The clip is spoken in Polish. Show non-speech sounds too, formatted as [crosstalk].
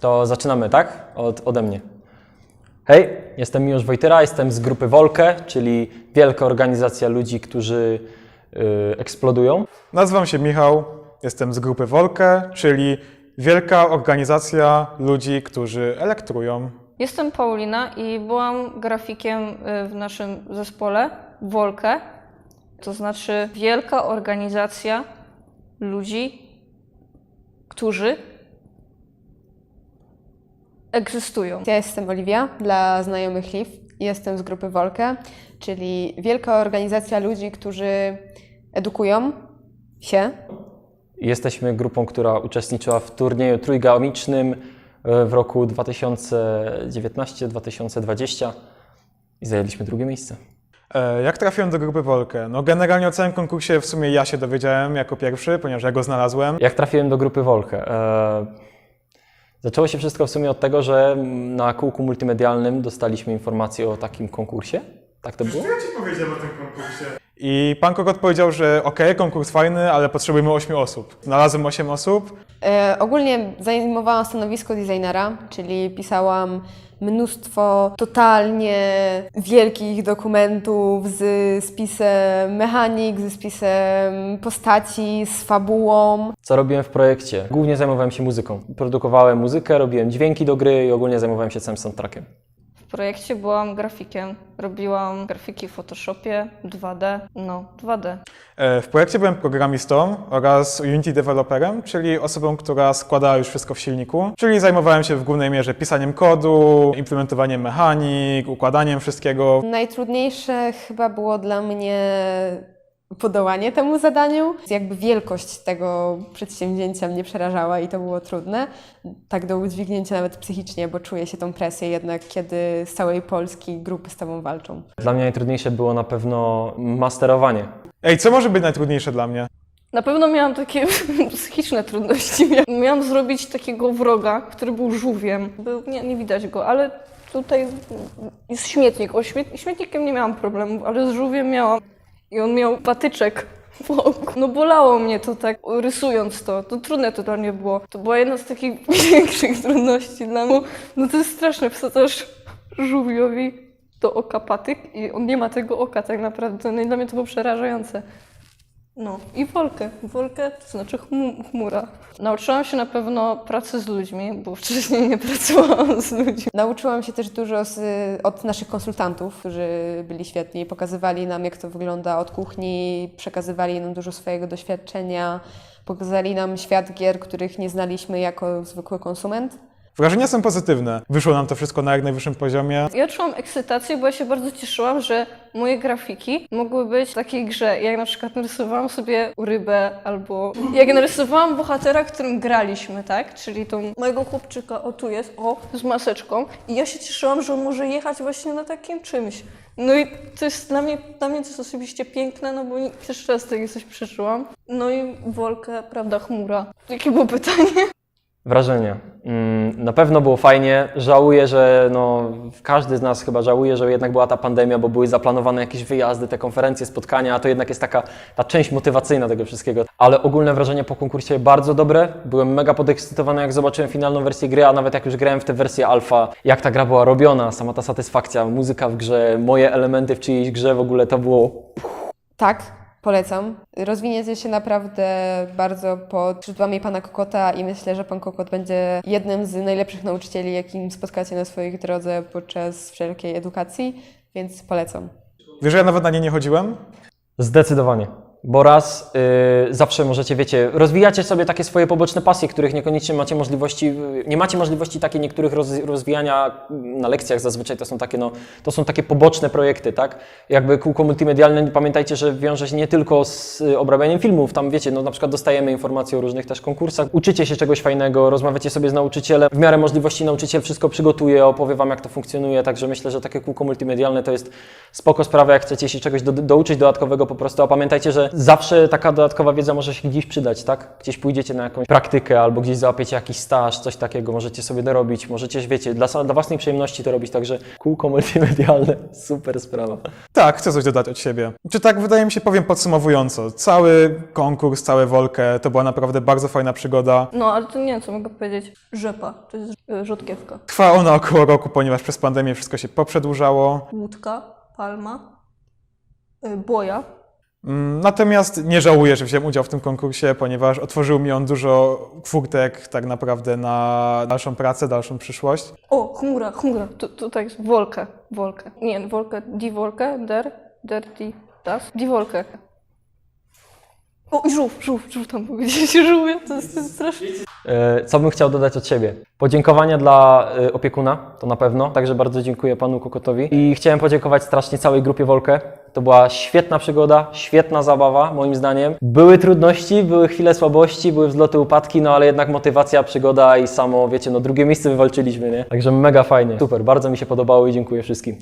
To zaczynamy, tak? Od, ode mnie. Hej, jestem Miłosz Wojtyra, jestem z grupy Wolke, czyli wielka organizacja ludzi, którzy y, eksplodują. Nazywam się Michał, jestem z grupy Wolke, czyli wielka organizacja ludzi, którzy elektrują. Jestem Paulina i byłam grafikiem y, w naszym zespole Wolkę. To znaczy wielka organizacja ludzi, którzy egzystują. Ja jestem Oliwia, dla znajomych Liv. Jestem z grupy Wolke, czyli wielka organizacja ludzi, którzy edukują się. Jesteśmy grupą, która uczestniczyła w turnieju trójgeomicznym y, w roku 2019-2020 i zajęliśmy drugie miejsce. E, Jak trafiłem do grupy Wolke? No generalnie o całym konkursie w sumie ja się dowiedziałem jako pierwszy, ponieważ ja go znalazłem. Jak trafiłem do grupy Wolke? E, zaczęło się wszystko w sumie od tego, że na kółku multimedialnym dostaliśmy informację o takim konkursie. Tak to było? Ja ci powiedziałem o tym konkursie. I pan Kokot powiedział, że okej, konkurs fajny, ale potrzebujemy 8 osób. Znalazłem 8 osób. E, ogólnie zajmowałam stanowisko designera, czyli pisałam mnóstwo totalnie wielkich dokumentów z spisem mechanik, ze spisem postaci, z fabułą. Co robiłem w projekcie? Głównie zajmowałem się muzyką. Produkowałem muzykę, robiłem dźwięki do gry i ogólnie zajmowałem się całym soundtrackiem. W projekcie byłam grafikiem. Robiłam grafiki w Photoshopie 2D. No, 2D. E, W projekcie byłem programistą oraz Unity developerem, czyli osobą, która składała już wszystko w silniku. Czyli zajmowałem się w głównej mierze pisaniem kodu, implementowaniem mechanik, układaniem wszystkiego. Najtrudniejsze chyba było dla mnie podołanie temu zadaniu. Jakby wielkość tego przedsięwzięcia mnie przerażała i to było trudne. Tak do udźwignięcia nawet psychicznie, bo czuję się tą presję jednak, kiedy z całej Polski grupy z tobą walczą. Dla mnie najtrudniejsze było na pewno masterowanie. Ej, co może być najtrudniejsze dla mnie? Na pewno miałam takie [laughs] psychiczne trudności. Mia- Miałam zrobić takiego wroga, który był żółwiem. Był, nie, nie widać go, ale tutaj jest śmietnik. O śmiet, śmietnikiem nie miałam problemu, ale z żółwiem miałam. I on miał patyczek w oku. No bolało mnie to tak, rysując to. To trudne to dla mnie było. To była jedna z takich [laughs] większych trudności dla mnie. No to jest straszne, wsadzasz żółwiowi do oka patyk i on nie ma tego oka tak naprawdę. No i dla mnie to było przerażające. No i Wolkę. Wolkę to znaczy chmu- chmura. Nauczyłam się na pewno pracy z ludźmi, bo wcześniej nie [laughs] pracowałam z ludźmi. Nauczyłam się też dużo z, od naszych konsultantów, którzy byli świetni. Pokazywali nam, jak to wygląda od kuchni, przekazywali nam dużo swojego doświadczenia, pokazali nam świat gier, których nie znaliśmy jako zwykły konsument. Wrażenia są pozytywne. Wyszło nam to wszystko na jak najwyższym poziomie. Ja czułam ekscytację, bo ja się bardzo cieszyłam, że moje grafiki mogły być w takiej grze. Jak na przykład narysowałam sobie rybę albo jak narysowałam bohatera, którym graliśmy, tak? Czyli tą mojego chłopczyka, o tu jest, o, z maseczką. I ja się cieszyłam, że on może jechać właśnie na takim czymś. No i to jest dla mnie, dla mnie to jest osobiście piękne, no bo pierwszy raz takie coś przeżyłam. No i Wolkę, prawda, chmura. Jakie było pytanie? Wrażenie. Mm, Na pewno było fajnie. Żałuję, że no, każdy z nas chyba żałuje, że jednak była ta pandemia, bo były zaplanowane jakieś wyjazdy, te konferencje, spotkania, a to jednak jest taka ta część motywacyjna tego wszystkiego. Ale ogólne wrażenie po konkursie bardzo dobre. Byłem mega podekscytowany, jak zobaczyłem finalną wersję gry, a nawet jak już grałem w tę wersję alfa, jak ta gra była robiona, sama ta satysfakcja, muzyka w grze, moje elementy w czyjejś grze, w ogóle to było Tak, polecam. Rozwiniecie się naprawdę bardzo pod skrzydłami pana Kokota i myślę, że pan Kokot będzie jednym z najlepszych nauczycieli, jakim spotkacie na swojej drodze podczas wszelkiej edukacji, więc polecam. Wiesz, że ja nawet na nie nie chodziłem? Zdecydowanie. Bo raz y, zawsze możecie, wiecie, rozwijacie sobie takie swoje poboczne pasje, których niekoniecznie macie możliwości, y, nie macie możliwości takiej niektórych roz, rozwijania na lekcjach zazwyczaj to są takie, no, to są takie poboczne projekty, tak? Jakby kółko multimedialne, pamiętajcie, że wiąże się nie tylko z y, obrabianiem filmów, tam wiecie, no na przykład dostajemy informacje o różnych też konkursach, uczycie się czegoś fajnego, rozmawiacie sobie z nauczycielem, w miarę możliwości nauczyciel wszystko przygotuje, opowie Wam jak to funkcjonuje, także myślę, że takie kółko multimedialne to jest spoko sprawa, jak chcecie się czegoś do, douczyć dodatkowego po prostu, a pamiętajcie, że zawsze taka dodatkowa wiedza może się gdzieś przydać, tak? Gdzieś pójdziecie na jakąś praktykę albo gdzieś załapiecie jakiś staż, coś takiego, możecie sobie dorobić, możecie, wiecie, dla, dla własnej przyjemności to robić, także kółko multimedialne, [laughs] super sprawa. Tak, chcę coś dodać od siebie. Czy tak, wydaje mi się, powiem podsumowująco. Cały konkurs, całe Wolkę to była naprawdę bardzo fajna przygoda. No, ale to nie wiem, co mogę powiedzieć. Rzepa, to jest y, rzodkiewka. Trwa ona około roku, ponieważ przez pandemię wszystko się poprzedłużało. Łódka, palma, y, boja. Mm, Natomiast nie żałuję, że wziąłem udział w tym konkursie, ponieważ otworzył mi on dużo furtek tak naprawdę na dalszą pracę, dalszą przyszłość. O, chmura, chmura. Tu, tutaj jest Wolkę, Wolkę. Nie, Wolkę, die Wolkę, der, der, die, das, die Wolkę. O, i żółw, żółw, żółw tam powiedzieć, [laughs] żółwie, to jest, to jest straszne. E, Co bym chciał dodać od siebie? Podziękowania dla e, opiekuna, to na pewno, także bardzo dziękuję panu Kokotowi. I chciałem podziękować strasznie całej grupie Wolkę. To była świetna przygoda, świetna zabawa, moim zdaniem. Były trudności, były chwile słabości, były wzloty, upadki, no ale jednak motywacja, przygoda i samo, wiecie, no drugie miejsce wywalczyliśmy, nie? Także mega fajnie. Super, bardzo mi się podobało i dziękuję wszystkim.